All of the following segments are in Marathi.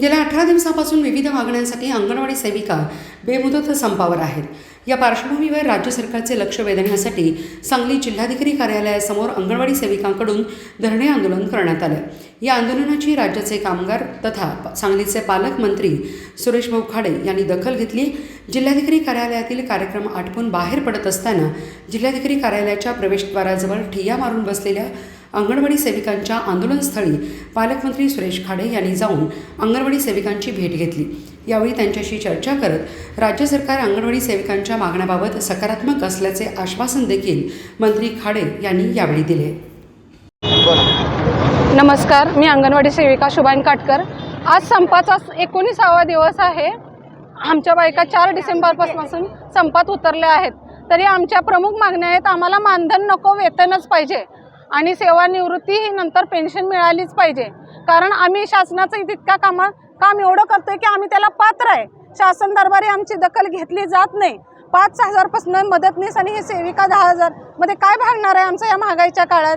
गेल्या अठरा दिवसापासून विविध मागण्यांसाठी अंगणवाडी सेविका बेमुदत संपावर आहेत. या पार्श्वभूमीवर राज्य सरकारचे लक्ष वेधण्यासाठी सांगली जिल्हाधिकारी कार्यालयासमोर अंगणवाडी सेविकांकडून धरणे आंदोलन करण्यात आलं. या आंदोलनाची राज्याचे कामगार तथा सांगलीचे पालकमंत्री सुरेश भाऊ खाडे यांनी दखल घेतली. जिल्हाधिकारी कार्यालयातील कार्यक्रम आटपून बाहेर पडत असताना जिल्हाधिकारी कार्यालयाच्या प्रवेशद्वाराजवळ ठिय्या मारून बसलेल्या अंगणवाडी सेविकांच्या आंदोलनस्थळी पालकमंत्री सुरेश खाडे यांनी जाऊन अंगणवाडी सेविकांची भेट घेतली. यावेळी त्यांच्याशी चर्चा करत राज्य सरकार अंगणवाडी सेविकांच्या मागण्याबाबत सकारात्मक असल्याचे आश्वासन देखील मंत्री खाडे यांनी यावेळी दिले. नमस्कार मी अंगणवाडी सेविका शुभान काटकर. आज संपाचा एकोणीसावा दिवस आहे. आमच्या बायका चार डिसेंबरपासून संपात उतरल्या आहेत. तरी आमच्या प्रमुख मागण्या आहेत आम्हाला मानधन नको वेतनच पाहिजे. आणि सेवानिवृत्ती ही नंतर पेन्शन मिळालीच पाहिजे. कारण आम्ही शासनाचं तितका कामा काम एवढं करतोय की आम्ही त्याला पात्र आहे. शासन दरबारी आमची दखल घेतली जात नाही. पाच हजारपासून मदतनीस आणि हे सेविका दहा हजारमध्ये काय भागणार आहे आमचं या महागाईच्या काळात?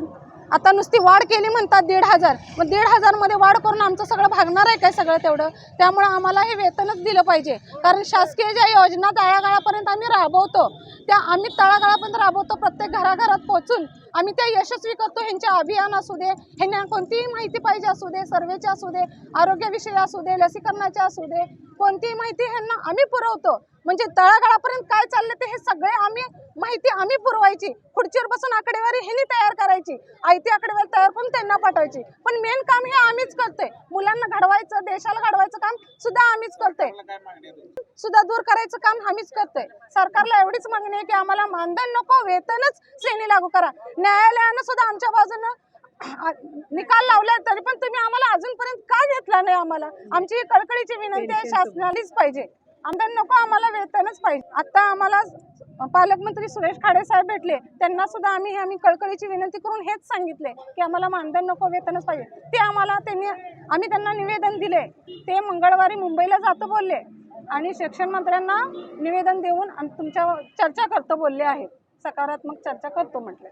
आता नुसती वाढ केली म्हणतात दीड हजार. मग दीड हजारमध्ये वाढ करून आमचं सगळं भागणार आहे काय सगळं तेवढं? त्यामुळं आम्हाला हे वेतनच दिलं पाहिजे. कारण शासकीय ज्या योजना तळागाळापर्यंत आम्ही राबवतो त्या आम्ही तळागाळापर्यंत राबवतो प्रत्येक घराघरात पोहोचून. आम्ही त्या यशस्वी करतो ह्यांच्या अभियान असू दे ह्यांना कोणतीही माहिती पाहिजे असू दे सर्वेच्या असू दे आरोग्यविषयी असू दे लसीकरणाचे असू दे कोणतीही माहिती ह्यांना आम्ही पुरवतो. म्हणजे तळागाळापर्यंत काय चाललं ते हे सगळे आम्ही पुरवायची. खुर्चीवर बसून आकडेवारी ह्यांनी तयार करायची. आयती आकडेवारी तयार करून त्यांना पाठवायची. पण मेन काम हे आम्हीच करतोय. मुलांना घडवायचं देशाला घडवायचं काम सुद्धा आम्हीच करतोय. सुद्धा दूर करायचं काम आम्हीच करतोय. सरकारला एवढीच मागणी आहे की आम्हाला मानधन नको वेतनच श्रेणी लागू करा. न्यायालयानं सुद्धा आमच्या बाजूनं निकाल लावलाय तरी पण तुम्ही आम्हाला अजूनपर्यंत का घेतला नाही आम्हाला? आमची कळकळीची विनंती आहे शासनालाच पाहिजे. आमदार नको आम्हाला वेतनच पाहिजे. आता आम्हाला पालकमंत्री सुरेश खाडे साहेब भेटले त्यांना सुद्धा आम्ही आम्ही कळकळीची विनंती करून हेच सांगितले की आम्हाला मानधन नको वेतनच पाहिजे. ते आम्हाला त्यांनी आम्ही त्यांना निवेदन दिले. ते मंगळवारी मुंबईला जातो बोलले आणि शिक्षण मंत्र्यांना निवेदन देऊन तुमच्या चर्चा करतो बोलले आहेत. सकारात्मक चर्चा करतो म्हटले.